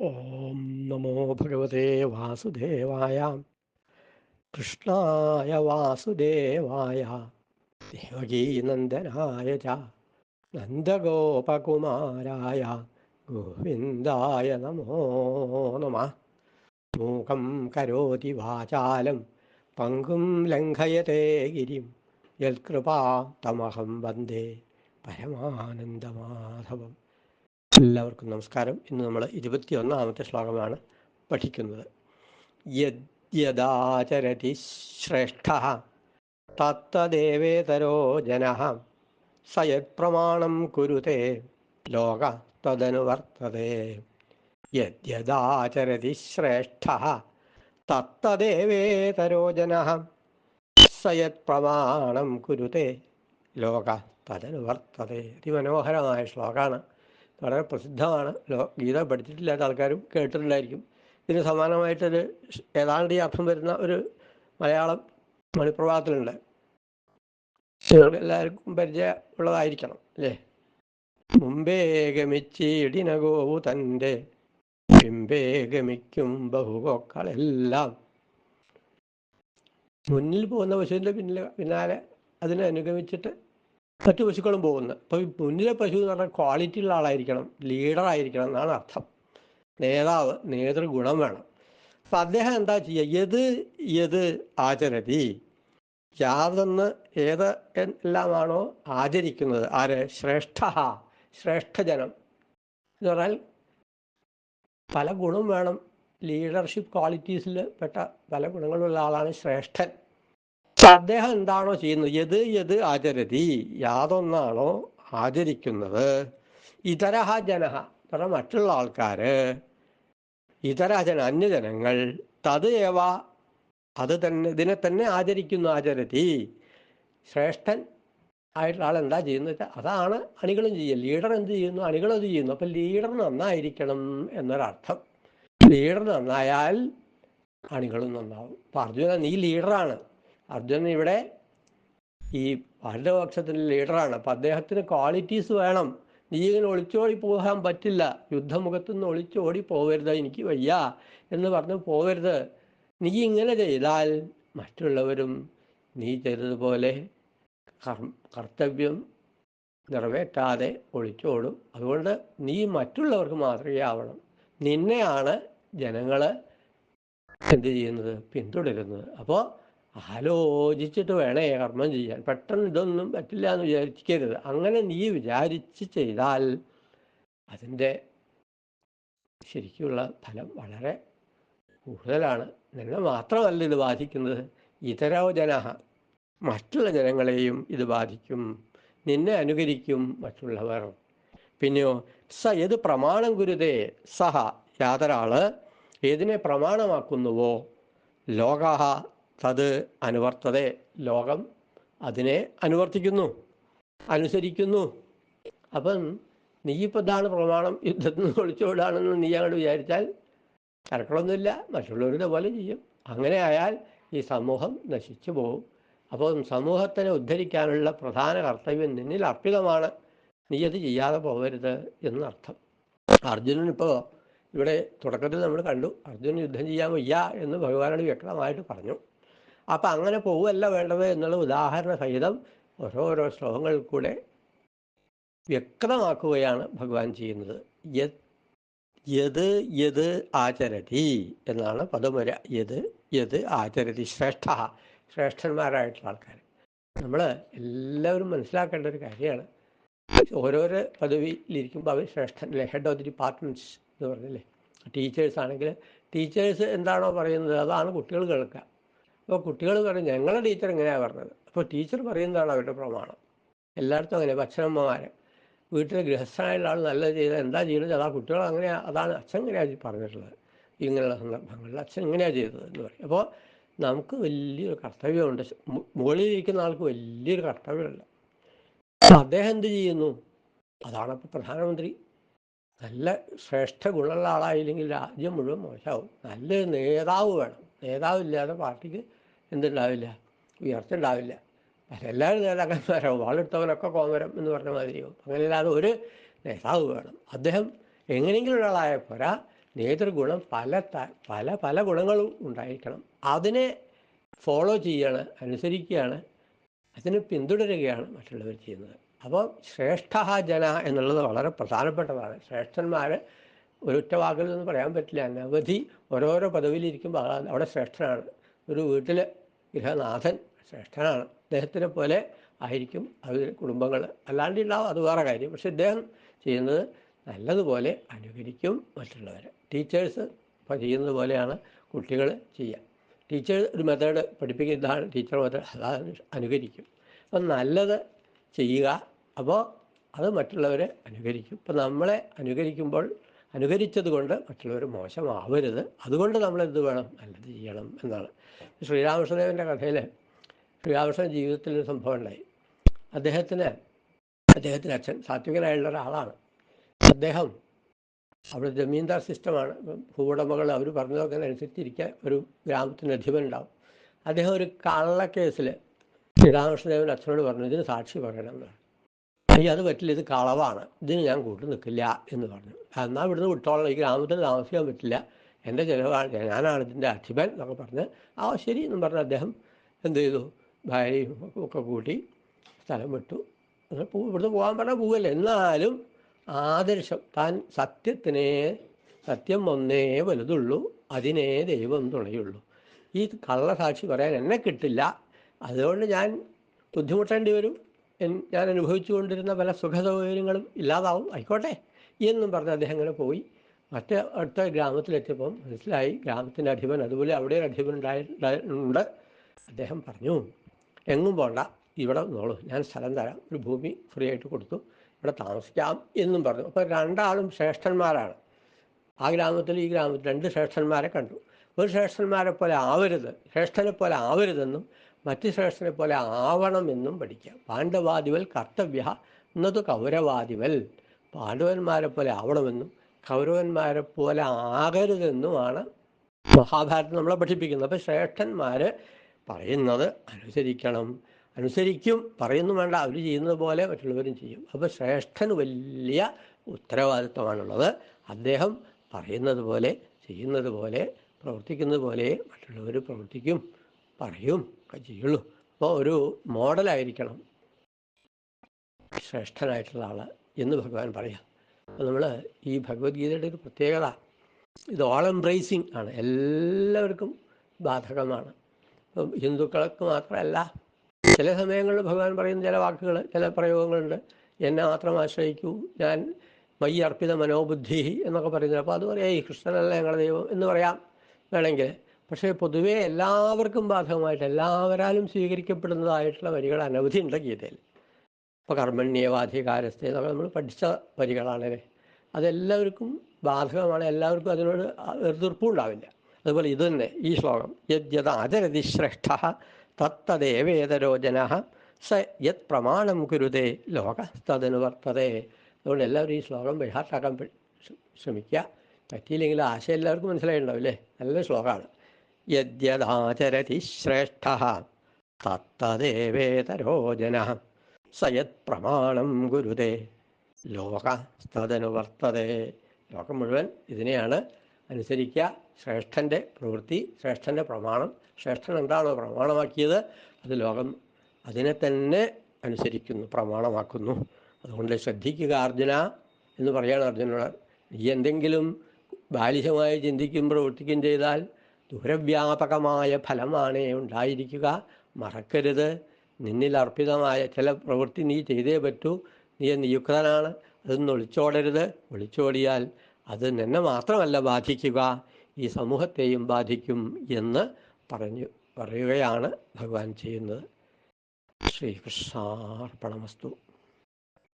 ഓം നമോ ഭഗവതേ വാസുദേവായ കൃഷ്ണായ വാസുദേവായ ദേവകീനന്ദനായ നന്ദഗോപകുമാരായ ഗോവിന്ദായ നമോ നമ. മൂകം കരോതി വാചാലം പങ്കും ലംഘയത്തെ ഗിരിം യൽകൃപാ തമഹം വന്ദേ പരമാനന്ദമാധവം. എല്ലാവർക്കും നമസ്കാരം. ഇന്ന് നമ്മൾ ഇരുപത്തിയൊന്നാമത്തെ ശ്ലോകമാണ് പഠിക്കുന്നത്. യദ്യദാചരതി ശ്രേഷ്ഠ തത്തദേവേതരോ ജന സയത്പ്രമാണം കുരുതേ ലോക തദനുവർത്തതേ യദ്യദാചരതി ശ്രേഷ്ഠ തത്തദേവേതരോ ജന സയത് പ്രമാണം കുരുത്തെ ലോക തദനുവർത്തതേ അതിമനോഹരമായ ശ്ലോകമാണ് വളരെ പ്രസിദ്ധമാണ്. ഗീത പഠിച്ചിട്ടില്ലാത്ത ആൾക്കാരും കേട്ടിട്ടുണ്ടായിരിക്കും. ഇതിന് സമാനമായിട്ടൊരു ഏതാണ്ട് ഈ അർത്ഥം വരുന്ന ഒരു മലയാളം മണിപ്രഭാതത്തിലുണ്ട്. നിങ്ങൾക്ക് എല്ലാവർക്കും പരിചയമുള്ളതായിരിക്കണം അല്ലേ? മുമ്പേ ഗമിച്ചിടിനകോവു തന്റെ പിമ്പേ ഗമിക്കും ബഹുകൊക്കളെല്ലാം. മുന്നിൽ പോകുന്ന പശുവിന്റെ പിന്നിൽ പിന്നാലെ അതിനെ അനുഗമിച്ചിട്ട് മറ്റു പശുക്കളും പോകുന്നത് അപ്പോൾ മുന്നിലെ പശു എന്ന് പറഞ്ഞാൽ ക്വാളിറ്റി ഉള്ള ആളായിരിക്കണം ലീഡർ ആയിരിക്കണം എന്നാണ് അർത്ഥം. നേതാവ് നേതൃഗുണം വേണം. അപ്പം അദ്ദേഹം എന്താ ചെയ്യുക? ഏത് ഏത് ആചരതി? യാതൊന്ന് ഏത് എല്ലാമാണോ ആചരിക്കുന്നത്? ആര്? ശ്രേഷ്ഠ ശ്രേഷ്ഠജനം. എന്ന് പറഞ്ഞാൽ പല ഗുണം വേണം. ലീഡർഷിപ്പ് ക്വാളിറ്റീസിൽ പെട്ട പല ഗുണങ്ങളുള്ള ആളാണ് ശ്രേഷ്ഠൻ. അദ്ദേഹം എന്താണോ ചെയ്യുന്നത്? യത് യത് ആചരതി? യാതൊന്നാണോ ആചരിക്കുന്നത്? ഇതരഹ ജനഹ പറഞ്ഞ മറ്റുള്ള ആൾക്കാര് ഇതര ജന അന്യജനങ്ങൾ തത് ഏവ അത് തന്നെ ഇതിനെ തന്നെ ആചരിക്കുന്നു ആചരതി. ശ്രേഷ്ഠൻ ആയിട്ടുള്ള ആൾ എന്താ ചെയ്യുന്നത് വെച്ചാൽ അതാണ് അണികളും ചെയ്യുക. ലീഡർ എന്ത് ചെയ്യുന്നു? അണികളും അത് ചെയ്യുന്നു. അപ്പം ലീഡർ നന്നായിരിക്കണം എന്നൊരർത്ഥം. ലീഡർ നന്നായാൽ അണികളും നന്നാവും. അപ്പം അർജുന നീ ലീഡറാണ്. അർജുനൻ ഇവിടെ ഈ ഭാരതപക്ഷത്തിന്റെ ലീഡറാണ്. അപ്പം അദ്ദേഹത്തിന് ക്വാളിറ്റീസ് വേണം. നീ ഇങ്ങനെ ഒളിച്ചോടി പോകാൻ പറ്റില്ല. യുദ്ധമുഖത്തു നിന്ന് ഒളിച്ചോടി പോകരുത്. എനിക്ക് വയ്യ എന്ന് പറഞ്ഞ് പോകരുത്. നീ ഇങ്ങനെ ചെയ്താൽ മറ്റുള്ളവരും നീ ചെയ്തതുപോലെ കർത്തവ്യം നിറവേറ്റാതെ ഒളിച്ചോടും. അതുകൊണ്ട് നീ മറ്റുള്ളവർക്ക് മാതൃകയാവണം നിന്നെയാണ് ജനങ്ങൾ എന്ത് ചെയ്യുന്നത്? പിന്തുടരുന്നത്. അപ്പോൾ ആലോചിച്ചിട്ട് വേണേ കർമ്മം ചെയ്യാൻ. പെട്ടെന്ന് ഇതൊന്നും പറ്റില്ല എന്ന് വിചാരിക്കരുത്. അങ്ങനെ നീ വിചാരിച്ച് ചെയ്താൽ അതിന്റെ ശരിക്കുള്ള ഫലം വളരെ കൂടുതലാണ്. നിന്നെ മാത്രമല്ല ഇത് ബാധിക്കുന്നത്. ഇതരോ ജന മറ്റുള്ള ജനങ്ങളെയും ഇത് ബാധിക്കും. നിന്നെ അനുകരിക്കും മറ്റുള്ളവർ. പിന്നെയോ സ ഏത് പ്രമാണം ഗുരുതേ? സഹ യാതൊരാൾ. ഏതിനെ പ്രമാണമാക്കുന്നുവോ? ലോകാഹ തത് അനുവർത്തതെ ലോകം അതിനെ അനുവർത്തിക്കുന്നു അനുസരിക്കുന്നു. അപ്പം നീ ഇപ്പം ഇതാണ് പ്രമാണം യുദ്ധത്തിൽ നിന്ന് ഒളിച്ചോടാണെന്ന് നീ അങ്ങോട്ട് വിചാരിച്ചാൽ തരക്കളൊന്നുമില്ല മറ്റുള്ളവരുടെ പോലെ ചെയ്യും. അങ്ങനെ ആയാൽ ഈ സമൂഹം നശിച്ചു പോകും. അപ്പോൾ സമൂഹത്തിനെ ഉദ്ധരിക്കാനുള്ള പ്രധാന കർത്തവ്യം നിന്നിൽ അർപ്പിതമാണ്. നീ അത് ചെയ്യാതെ പോകരുത് എന്നർത്ഥം. അർജുനൻ ഇപ്പോൾ ഇവിടെ തുടക്കത്തിൽ നമ്മൾ കണ്ടു അർജുനൻ യുദ്ധം ചെയ്യാൻ വയ്യ എന്ന് ഭഗവാനോട് വ്യക്തമായിട്ട് പറഞ്ഞു. അപ്പം അങ്ങനെ പോവുകയല്ല വേണ്ടത് എന്നുള്ള ഉദാഹരണ സഹിതം ഓരോരോ ശ്ലോകങ്ങളിൽ കൂടെ വ്യക്തമാക്കുകയാണ് ഭഗവാൻ ചെയ്യുന്നത്. യത് യത് ആചരതി എന്നാണ് പദമുര യത് യത് ആചരതി ശ്രേഷ്ഠ ശ്രേഷ്ഠന്മാരായിട്ടുള്ള ആൾക്കാർ നമ്മൾ എല്ലാവരും മനസ്സിലാക്കേണ്ട ഒരു കാര്യമാണ്. ഓരോരോ പദവിയിലിരിക്കുമ്പോൾ അവർ ശ്രേഷ്ഠൻ അല്ലേ ഹെഡ് ഓഫ് ദി ഡിപ്പാർട്ട്മെന്റ്സ് എന്ന് പറഞ്ഞല്ലേ? ടീച്ചേഴ്സ് ആണെങ്കിൽ ടീച്ചേഴ്സ് എന്താണോ പറയുന്നത്? അതാണ് കുട്ടികൾ കേൾക്കുക. അപ്പോൾ കുട്ടികൾ പറയും ഞങ്ങളുടെ ടീച്ചർ ഇങ്ങനെയാണ് പറഞ്ഞത്. അപ്പോൾ ടീച്ചർ പറയുന്നതാണ് അവരുടെ പ്രമാണം. എല്ലായിടത്തും അങ്ങനെ അച്ഛനമ്മമാർ വീട്ടിൽ ഗൃഹസ്ഥനായുള്ള ആൾ നല്ലത് ചെയ്താൽ എന്താ ചെയ്യുന്നത് അതാ കുട്ടികൾ അങ്ങനെ അതാണ് അച്ഛൻ ഇങ്ങനെയാണ് പറഞ്ഞിട്ടുള്ളത്. ഇങ്ങനെയുള്ള സന്ദർഭങ്ങളിൽ അച്ഛൻ ഇങ്ങനെയാണ് ചെയ്തത് എന്ന് പറയും. അപ്പോൾ നമുക്ക് വലിയൊരു കർത്തവ്യമുണ്ട്. മുകളിലിരിക്കുന്ന ആൾക്ക് വലിയൊരു കർത്തവ്യമുണ്ട്. അദ്ദേഹം എന്ത് ചെയ്യുന്നു? അതാണ് അപ്പോൾ പ്രധാനമന്ത്രി. നല്ല ശ്രേഷ്ഠ ഗുണമുള്ള ആളായില്ലെങ്കിൽ രാജ്യം മുഴുവൻ മോശമാവും. നല്ലൊരു നേതാവ് വേണം. നേതാവില്ലാതെ പാർട്ടിക്ക് എന്തുണ്ടാവില്ല? ഉയർച്ച ഉണ്ടാവില്ല എല്ലാവരും നേതാക്കന്മാരാവും വാളെടുത്തവനൊക്കെ കോമരം എന്ന് പറഞ്ഞ മാതിരിയാവും അങ്ങനെയല്ലാതെ ഒരു നേതാവ് വേണം. അദ്ദേഹം എങ്ങനെയെങ്കിലും ഒരാളായ പോരാ നേതൃഗുണം പല പല പല ഗുണങ്ങളും ഉണ്ടായിരിക്കണം. അതിനെ ഫോളോ ചെയ്യാണ് അനുസരിക്കുകയാണ് അതിനെ പിന്തുടരുകയാണ് മറ്റുള്ളവർ ചെയ്യുന്നത്. അപ്പോൾ ശ്രേഷ്ഠ ജന എന്നുള്ളത് വളരെ പ്രധാനപ്പെട്ടതാണ്. ശ്രേഷ്ഠന്മാർ ഒരൊറ്റ വാക്കിൽ നിന്ന് പറയാൻ പറ്റില്ല. അനവധി ഓരോരോ പദവിയിലിരിക്കുമ്പോൾ അവിടെ ശ്രേഷ്ഠനാണ്. ഒരു വീട്ടിൽ ഗൃഹനാഥൻ ശ്രേഷ്ഠനാണ്. അദ്ദേഹത്തിനെ പോലെ ആയിരിക്കും അവർ കുടുംബങ്ങൾ. അല്ലാണ്ട് ഉണ്ടാവും അത് വേറെ കാര്യം. പക്ഷെ ഇദ്ദേഹം ചെയ്യുന്നത് നല്ലതുപോലെ അനുകരിക്കും മറ്റുള്ളവരെ. ടീച്ചേഴ്സ് ചെയ്യുന്നത് പോലെയാണ് കുട്ടികൾ ചെയ്യുക. ടീച്ചർ ഒരു മെത്തേഡ് പഠിപ്പിക്കുന്ന ഇതാണ്. ടീച്ചർ മെത്തേഡ് അതാണ് അനുകരിക്കും. അപ്പം നല്ലത് ചെയ്യുക. അപ്പോൾ അത് മറ്റുള്ളവരെ അനുകരിക്കും. ഇപ്പം നമ്മളെ അനുകരിക്കുമ്പോൾ അനുകരിച്ചത് കൊണ്ട് മറ്റുള്ളവർ മോശമാവരുത്. അതുകൊണ്ട് നമ്മൾ എന്ത് വേണം? നല്ലത് ചെയ്യണം എന്നാണ്. ശ്രീരാമകൃഷ്ണദേവന്റെ കഥയിൽ ശ്രീരാമകൃഷ്ണൻ ജീവിതത്തിൽ ഒരു സംഭവം ഉണ്ടായി അദ്ദേഹത്തിന് അദ്ദേഹത്തിന്റെ അച്ഛൻ സാത്വികനായുള്ള ഒരാളാണ്. അദ്ദേഹം അവിടെ ജമീന്ദാർ സിസ്റ്റമാണ്. ഭൂവുടമകൾ അവർ പറഞ്ഞതൊക്കെ അനുസരിച്ചിരിക്കാൻ ഒരു ഗ്രാമത്തിന് അധിപൻ ഉണ്ടാവും അദ്ദേഹം ഒരു കള്ളക്കേസിൽ ശ്രീരാമകൃഷ്ണദേവൻ അച്ഛനോട് പറഞ്ഞു ഇതിന് സാക്ഷി പറയണം. എന്ന് അയ്യോ അത് പറ്റില്ല. ഇത് കളവാണ്. ഇതിന് ഞാൻ കൂട്ടു നിൽക്കില്ല. എന്ന് പറഞ്ഞു. എന്നാൽ ഇവിടുന്ന് വിട്ടോളാം ഈ ഗ്രാമത്തിൽ താമസിക്കാൻ പറ്റില്ല. എന്റെ ചിലവാണ് ഞാനാണ് ഇതിന്റെ അധിപൻ എന്നൊക്കെ പറഞ്ഞ് ആ ശരി എന്നും പറഞ്ഞ് അദ്ദേഹം എന്ത് ചെയ്തു? ഭാര്യയും ഒക്കെ കൂട്ടി സ്ഥലം വിട്ടു. ഇവിടുന്ന് പോകാൻ പറഞ്ഞാൽ പോവല്ലേ? എന്നാലും ആദർശം താൻ സത്യത്തിനെ സത്യം ഒന്നേ വലുതുള്ളൂ അതിനേ ദൈവം തുണയുള്ളൂ. ഈ കള്ളസാക്ഷി പറയാൻ എന്നെ കിട്ടില്ല. അതുകൊണ്ട് ഞാൻ ബുദ്ധിമുട്ടേണ്ടി വരും. ഞാൻ അനുഭവിച്ചു കൊണ്ടിരുന്ന പല സുഖസൗകര്യങ്ങളും ഇല്ലാതാവും. ആയിക്കോട്ടെ. എന്നും പറഞ്ഞ് അദ്ദേഹം അങ്ങനെ പോയി. മറ്റേ അടുത്ത ഗ്രാമത്തിലെത്തിയപ്പം മനസ്സിലായി. ഗ്രാമത്തിന്റെ അധിപൻ അതുപോലെ അവിടെ ഒരു അധിപൻ ഉണ്ടായി ഉണ്ടായി- അദ്ദേഹം പറഞ്ഞു എങ്ങും പോണ്ട. ഇവിടെ നോളൂ ഞാൻ സ്ഥലം തരാം. ഒരു ഭൂമി ഫ്രീ ആയിട്ട് കൊടുത്തു. ഇവിടെ താമസിക്കാം എന്നും പറഞ്ഞു. അപ്പോൾ രണ്ടാളും ശ്രേഷ്ഠന്മാരാണ്. ആ ഗ്രാമത്തിൽ ഈ ഗ്രാമത്തിൽ രണ്ട് ശ്രേഷ്ഠന്മാരെ കണ്ടു. ഒരു ശ്രേഷ്ഠന്മാരെ പോലെ ആവരുത് ശ്രേഷ്ഠനെ പോലെ ആവരുതെന്നും മറ്റ് ശ്രേഷ്ഠനെ പോലെ ആവണമെന്നും പഠിക്കാം പാണ്ഡവാദിവൽ കർത്തവ്യ എന്നത് കൗരവാദിവൽ. പാണ്ഡവന്മാരെ പോലെ ആവണമെന്നും കൗരവന്മാരെ പോലെ ആകരുതെന്നുമാണ് മഹാഭാരതം നമ്മളെ പഠിപ്പിക്കുന്നത്. അപ്പം ശ്രേഷ്ഠന്മാർ പറയുന്നത് അനുസരിക്കണം. അനുസരിക്കും പറയുന്നു വേണ്ട അവർ ചെയ്യുന്നത് പോലെ മറ്റുള്ളവരും ചെയ്യും. അപ്പോൾ ശ്രേഷ്ഠന് വലിയ ഉത്തരവാദിത്വമാണുള്ളത്. അദ്ദേഹം പറയുന്നത് പോലെ ചെയ്യുന്നത് പോലെ പ്രവർത്തിക്കുന്നത് പോലെ മറ്റുള്ളവർ പ്രവർത്തിക്കും പറയും ഒക്കെ ചെയ്യുള്ളൂ. അപ്പോൾ ഒരു മോഡലായിരിക്കണം ശ്രേഷ്ഠനായിട്ടുള്ള ആൾ എന്ന് ഭഗവാൻ പറയാം. നമ്മൾ ഈ ഭഗവത്ഗീതയുടെ ഒരു പ്രത്യേകത. ഇത് ഓൾ എംബ്രേസിങ് ആണ്. എല്ലാവർക്കും ബാധകമാണ്. ഇപ്പം ഹിന്ദുക്കൾക്ക് മാത്രമല്ല ചില സമയങ്ങളിൽ ഭഗവാൻ പറയുന്ന ചില വാക്കുകൾ ചില പ്രയോഗങ്ങളുണ്ട്. എന്നെ മാത്രം ആശ്രയിക്കൂ ഞാൻ മൈ അർപ്പിത മനോബുദ്ധി എന്നൊക്കെ പറയുന്നത്. അപ്പോൾ അത് പറയാം ഈ കൃഷ്ണനല്ല ഞങ്ങളുടെ ദൈവം എന്ന് പറയാം വേണമെങ്കിൽ. പക്ഷേ പൊതുവേ എല്ലാവർക്കും ബാധകമായിട്ട് എല്ലാവരാലും സ്വീകരിക്കപ്പെടുന്നതായിട്ടുള്ള വരികൾ അനവധി ഉണ്ട് ഗീതയിൽ. ഇപ്പോൾ കർമ്മണ്യവാധികാരസ്ഥയെ നമ്മൾ നമ്മൾ പഠിച്ച വരികളാണല്ലേ അതെല്ലാവർക്കും ബാധകമാണ്. എല്ലാവർക്കും അതിനോട് എതിർപ്പും ഉണ്ടാവില്ല. അതുപോലെ ഇത് തന്നെ ഈ ശ്ലോകം യദ്യത ആചരതി ശ്രേഷ്ഠ തത്തദേവേതരോ ജന സ യത് പ്രമാണം കുരുതേ ലോക തദനുവർത്തതേ അതുകൊണ്ട് എല്ലാവരും ഈ ശ്ലോകം ശ്ര- ശ്രമിക്കുക. പറ്റിയില്ലെങ്കിൽ ആശയം എല്ലാവർക്കും മനസ്സിലായിട്ടുണ്ടാവില്ലേ നല്ല ശ്ലോകമാണ്. യദ്യതാചരതി ശ്രേഷ്ഠ തത്തദേവേതരോ ജന സ യത് പ്രമാണം ഗുരുതേ. ലോക തദനുവർത്തതേ ലോകം മുഴുവൻ ഇതിനെയാണ് അനുസരിക്കുക ശ്രേഷ്ഠന്റെ പ്രവൃത്തി ശ്രേഷ്ഠന്റെ പ്രമാണം. ശ്രേഷ്ഠൻ എന്താണോ പ്രമാണമാക്കിയത് അത് ലോകം അതിനെ തന്നെ അനുസരിക്കുന്നു പ്രമാണമാക്കുന്നു. അതുകൊണ്ട് ശ്രദ്ധിക്കുക അർജുന എന്ന് പറയാണ് അർജുനോട് നീ എന്തെങ്കിലും ബാലിശമായി ചിന്തിക്കും പ്രവർത്തിക്കുകയും ചെയ്താൽ ദുരവ്യാപകമായ ഫലമാണ് ഉണ്ടായിരിക്കുക. മറക്കരുത്. നിന്നിൽ അർപ്പിതമായ ചില പ്രവൃത്തി നീ ചെയ്തേ പറ്റൂ. നീ നിയുക്തനാണ് അതൊന്നും ഒളിച്ചോടരുത്. ഒളിച്ചോടിയാൽ അത് നിന്നെ മാത്രമല്ല ബാധിക്കുക. ഈ സമൂഹത്തെയും ബാധിക്കും എന്ന് പറഞ്ഞു പറയുകയാണ് ഭഗവാൻ ചെയ്യുന്നത്. ശ്രീകൃഷ്ണാർപ്പണമസ്തു.